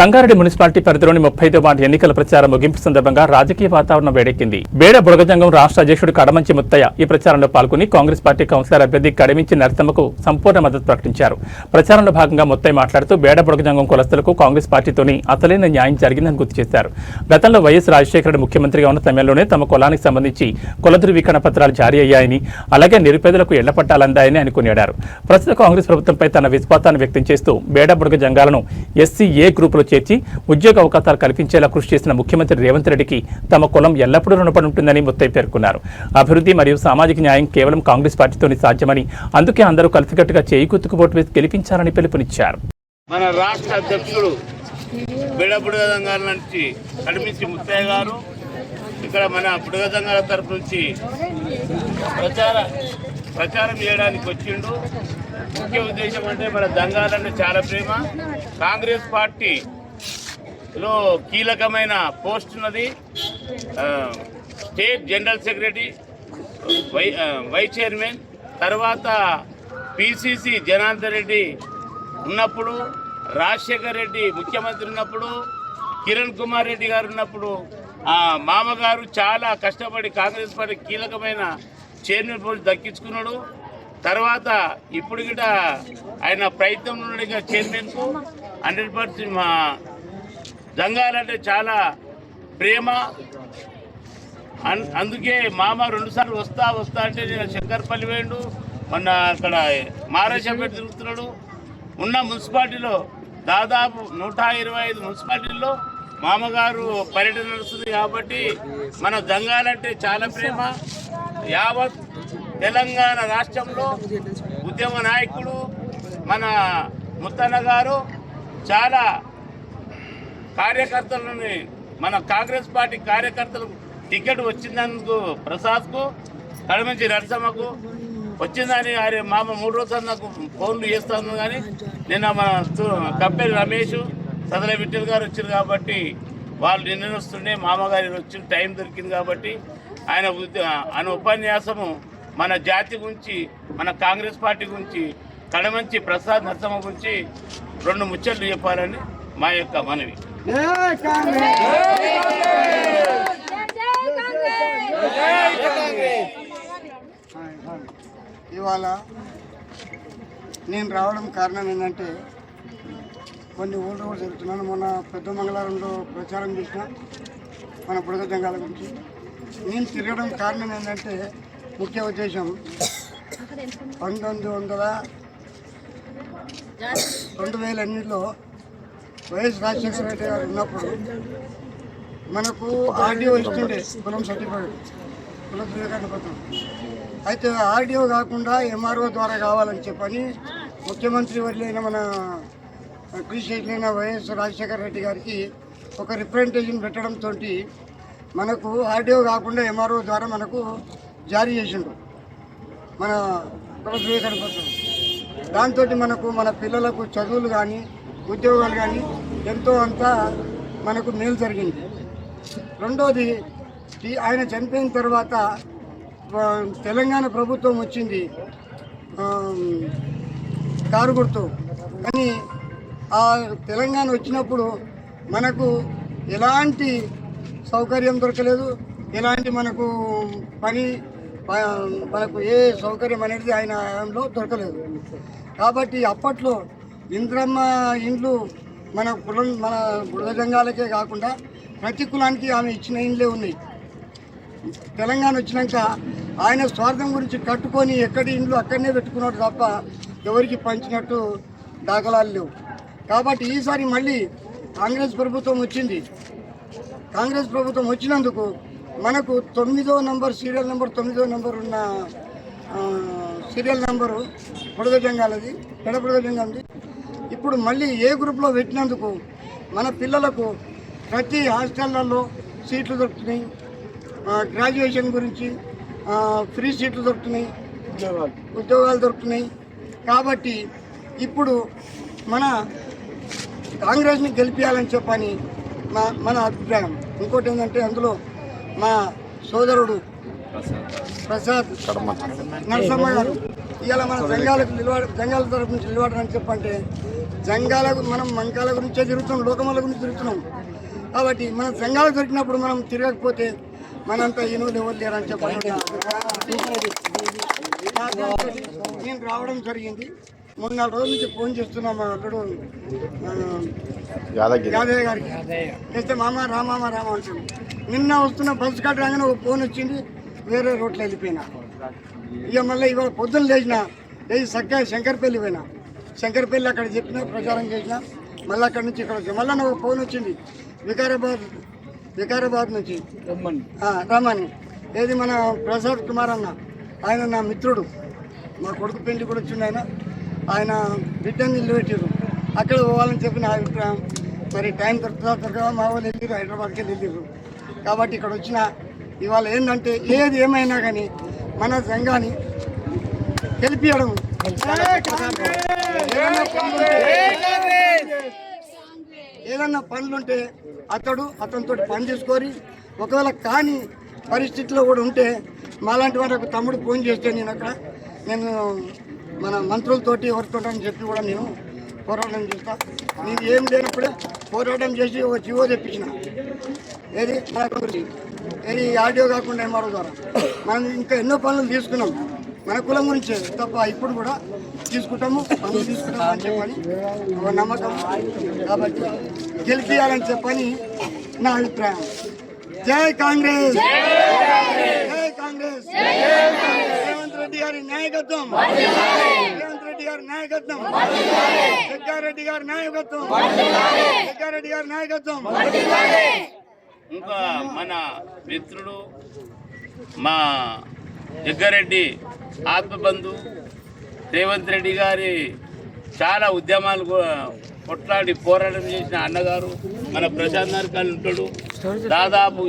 Sangareddy municipality పరిధిలోని ముప్పైదో ward ఎన్నికల ప్రచారం ముగింపు సందర్భంగా రాజకీయ వాతావరణం వేడెక్కింది. బేడ బుడగజంగం రాష్ట్ర అధ్యక్షుడు కడమంచి ముత్తయ్య ఈ ప్రచారంలో పాల్గొని కాంగ్రెస్ పార్టీ కౌన్సిలర్ అభ్యర్థి కడమించి నరసమ్మకు సంపూర్ణ మద్దతు ప్రకటించారు. ప్రచారంలో భాగంగా ముత్తయ్య మాట్లాడుతూ బేడ బుడగజంగం కులస్తులకు కాంగ్రెస్ పార్టీతోని అసలైన న్యాయం జరిగిందని గుర్తు చేశారు. గతంలో వైఎస్ రాజశేఖర ముఖ్యమంత్రిగా ఉన్న సమయంలోనే తమ కులానికి సంబంధించి కుల ధృవీకరణ పత్రాలు జారీ అయ్యాయని అలాగే నిరుపేదలకు ఇళ్ళ పట్టాలు అందాయని ఆయన కొనియాడారు. ప్రస్తుత కాంగ్రెస్ ప్రభుత్వంపై తన విశ్వాసాన్ని వ్యక్తం చేస్తూ బేడ బుడగ జంగాలను ఎస్సీ ఏ గ్రూపులో చేర్చి ఉద్యోగ అవకాశాలు కల్పించేలా కృషి చేసిన ముఖ్యమంత్రి రేవంత్ రెడ్డికి తమ కులం ఎల్లప్పుడూ రుణపడి ఉంటుందని ముత్తయ్య పేర్కొన్నారు. అభివృద్ధి మరియు సామాజిక న్యాయం కేవలం కాంగ్రెస్ పార్టీతోనే సాధ్యమని అందుకే అందరూ కలిసికట్టుగా చేయి ఓటు వేసి గెలిపించాలని పిలుపునిచ్చారు. మన రాష్ట్ర అధ్యక్షుడు బిడబుడగదంగాల నుంచి కనిపించి ముత్తయ్య గారు ఇక్కడ మన బుడగదంగాల తరపు నుంచి ప్రచార ప్రచారం చేయడానికి వచ్చిండు. ముఖ్య ఉద్దేశం అంటే మన దంగాలంటే చాలా ప్రేమ. కాంగ్రెస్ పార్టీ లో కీలకమైన పోస్ట్ ఉన్నది. స్టేట్ జనరల్ సెక్రటరీ వై వైస్ చైర్మన్ తర్వాత పిసిసి జనార్దన్ రెడ్డి ఉన్నప్పుడు రాజశేఖర్ రెడ్డి ముఖ్యమంత్రి ఉన్నప్పుడు కిరణ్ కుమార్ రెడ్డి గారు ఉన్నప్పుడు ఆ మామగారు చాలా కష్టపడి కాంగ్రెస్ పార్టీ కీలకమైన చైర్మన్ పోస్ట్ దక్కించుకున్నాడు. తర్వాత ఇప్పుడు కూడా ఆయన ప్రయత్నం ఉన్నాడు చైర్మన్కు హండ్రెడ్ పర్సెంట్ మా జంగాలంటే చాలా ప్రేమ. అందుకే మామ రెండుసార్లు వస్తా వస్తా అంటే నేను శంకర్పల్లి వేయండు మొన్న అక్కడ మహారాష్ట్రపేట తిరుగుతున్నాడు. ఉన్న మున్సిపాలిటీలో దాదాపు నూట ఇరవై ఐదు మున్సిపాలిటీల్లో మామగారు పర్యటన నడుస్తుంది కాబట్టి మన దంగాలంటే చాలా ప్రేమ. యావత్ తెలంగాణ రాష్ట్రంలో ఉద్యమ నాయకుడు మన ముత్తన్న గారు చాలా కార్యకర్తలని మన కాంగ్రెస్ పార్టీ కార్యకర్తలకు టికెట్ వచ్చినందుకు ప్రసాద్కు కడమించి నరసమ్మకు వచ్చిందని అరే మామ మూడు రోజులు నాకు ఫోన్లు చేస్తాను కానీ నిన్న మన సు- రమేష్ సదల విఠల్ గారు వచ్చారు కాబట్టి వాళ్ళు నిన్న వస్తుండే మామగారు వచ్చి టైం దొరికింది కాబట్టి ఆయన ఆయన ఉపన్యాసము మన జాతి గురించి మన కాంగ్రెస్ పార్టీ గురించి కడమంచి ప్రసాద్ నరసమ్మ గురించి రెండు ముచ్చట్లు చెప్పాలని మా యొక్క మనవి. ఇవాళ నేను రావడం కారణం ఏంటంటే కొన్ని ఊళ్ళో కూడా జరుగుతున్నాను మొన్న పెద్ద మంగళవారంలో ప్రచారం చేసిన మన బుడగ జంగాల గురించి. నేను తిరగడం కారణం ఏంటంటే ముఖ్య ఉద్దేశం పంతొమ్మిది వందల రెండు వేల ఎనిమిదిలో వైఎస్ రాజశేఖర రెడ్డి గారు ఉన్నప్పుడు మనకు ఆర్డీఓ ఇస్తుండే కులం సర్టిఫికేట్ కుల ధృవీకరణ పత్రం అయితే ఆర్డీఓ కాకుండా ఎంఆర్ఓ ద్వారా కావాలని చెప్పని ముఖ్యమంత్రి వర్లైన మన క్రిషియన్ వైఎస్ రాజశేఖర రెడ్డి గారికి ఒక రిప్రజెంటేషన్ పెట్టడంతో మనకు ఆర్డీఓ కాకుండా ఎంఆర్ఓ ద్వారా మనకు జారీ చేసిండు. మన కుల ధృవీకరణ పత్రం దాంతో మనకు మన పిల్లలకు చదువులు కానీ ఉద్యోగాలు కానీ ఎంతో అంత మనకు మేలు జరిగింది. రెండోది ఆయన చనిపోయిన తర్వాత తెలంగాణ ప్రభుత్వం వచ్చింది. ఆ, కారు గుర్తు. కానీ ఆ తెలంగాణ వచ్చినప్పుడు మనకు ఎలాంటి సౌకర్యం దొరకలేదు. ఎలాంటి మనకు పని మనకు ఏ సౌకర్యం అనేది ఆయన హయాంలో దొరకలేదు. కాబట్టి అప్పట్లో ఇంద్రమ్మ ఇండ్లు మన కులం మన బుడగ జంగాలకే కాకుండా ప్రతి కులానికి ఆమె ఇచ్చిన ఇండ్లే ఉన్నాయి. తెలంగాణ వచ్చినాక ఆయన స్వార్థం గురించి కట్టుకొని ఎక్కడి ఇండ్లు అక్కడనే పెట్టుకున్నాడు తప్ప ఎవరికి పంచినట్టు దాఖలాలు లేవు. కాబట్టి ఈసారి మళ్ళీ కాంగ్రెస్ ప్రభుత్వం వచ్చింది. కాంగ్రెస్ ప్రభుత్వం వచ్చినందుకు మనకు తొమ్మిదో నంబర్ సీరియల్ నెంబర్ తొమ్మిదో నెంబర్ ఉన్న సీరియల్ నెంబరు బుడగ జంగాలది పెడ జంగాలది. ఇప్పుడు మళ్ళీ ఏ గ్రూప్లో పెట్టినందుకు మన పిల్లలకు ప్రతి హాస్టళ్ళలో సీట్లు దొరుకుతున్నాయి. గ్రాడ్యుయేషన్ గురించి ఫ్రీ సీట్లు దొరుకుతున్నాయి. ఉద్యోగాలు. దొరుకుతున్నాయి. కాబట్టి ఇప్పుడు మన కాంగ్రెస్ని గెలిపించాలని చెప్పని మా మన అభిప్రాయం. ఇంకోటి ఏంటంటే అందులో మా సోదరుడు ప్రసాద్ నరసమ్మ గారు ఇవాళ మన జంగాలకు నిలబడ జంగాల తరపు నుంచి నిలబడరని చెప్పంటే సంఘాల మనం మంకాల గురించే తిరుగుతున్నాం లోకమాల గురించి తిరుగుతున్నాం. కాబట్టి మన సంఘాలు దొరికినప్పుడు మనం తిరగకపోతే మనంతా ఈనులు ఎవరు లేరని చెప్పండి నేను రావడం జరిగింది. మూడు నాలుగు రోజుల నుంచి ఫోన్ చేస్తున్నా మా అల్లుడు ఆ, యాదయ్య గారికి. చేస్తే మామ రామామ రామ అంటాడు నిన్న వస్తున్న బస్సు కట్ రాగానే ఒక ఫోన్ వచ్చింది వేరే రోడ్లో వెళ్ళిపోయినా. ఇక మళ్ళీ ఇవాళ పొద్దున్న లేచిన లేచి చక్కగా శంకర్పల్లి పోయినా. శంకర్పల్లి అక్కడ చెప్పిన ప్రచారం చేసిన మళ్ళీ అక్కడ నుంచి ఇక్కడ వచ్చి. మళ్ళీ నాకు ఫోన్ వచ్చింది. వికారాబాద్ వికారాబాద్ నుంచి. ఆ, రమ్మని. ఏది మన ప్రసాద్ కుమార్ అన్న. ఆయన నా మిత్రుడు. మా కొడుకు పెళ్ళి కూడా వచ్చిండు ఆయన. ఆయన బిడ్డని ఇల్లు పెట్టారు అక్కడ పోవాలని చెప్పి నా అభిప్రాయం. మరి టైం దొరుకుతుందా దొరకదా? మా వాళ్ళు వెళ్ళారు హైదరాబాద్కి వెళ్ళారు కాబట్టి ఇక్కడ వచ్చిన ఇవాళ ఏంటంటే ఏది ఏమైనా కానీ మన సంఘాన్ని పనులుంటే- ఏదన్నా పనులుంటే అతడు అతనితో పని చేసుకొని ఒకవేళ కాని పరిస్థితిలో కూడా ఉంటే మాలాంటి వారికి తమ్ముడు ఫోన్ చేస్తే నేను అక్కడ నేను మన మంత్రులతోటి ఎవరితో అని చెప్పి కూడా నేను పోరాటం చేస్తా. నేను ఏం లేనప్పుడే పోరాటం చేసి ఒక జీవో తెప్పించిన. ఏది? ఏది ఆడియో కాకుండా ఎంఆర్ఓ ద్వారా? మనం ఇంకా ఎన్నో పనులు తీసుకున్నాం. మన కులం గురించే తప్ప ఇప్పుడు కూడా తీసుకుంటాము పనులు తీసుకుంటాము అని చెప్పని ఒక నమ్మకం. కాబట్టి గెలిపియాలని చెప్పని నా అభిప్రాయం. జై కాంగ్రెస్! జై కాంగ్రెస్! రేవంత్ రెడ్డి గారి నాయకత్వం! రేవంత్ రెడ్డి గారి నాయకత్వం! జగ్గారెడ్డి గారి నాయకత్వం! జగ్గారెడ్డి గారి నాయకత్వం! ఇంకా మన మిత్రుడు మా జగ్గారెడ్డి ఆత్మబంధు రేవంత్ రెడ్డి గారి చాలా ఉద్యమాలు కొట్లాడి పోరాటం చేసిన అన్నగారు మన ప్రశాంత్ నార్కాలు ఉంటాడు. దాదాపు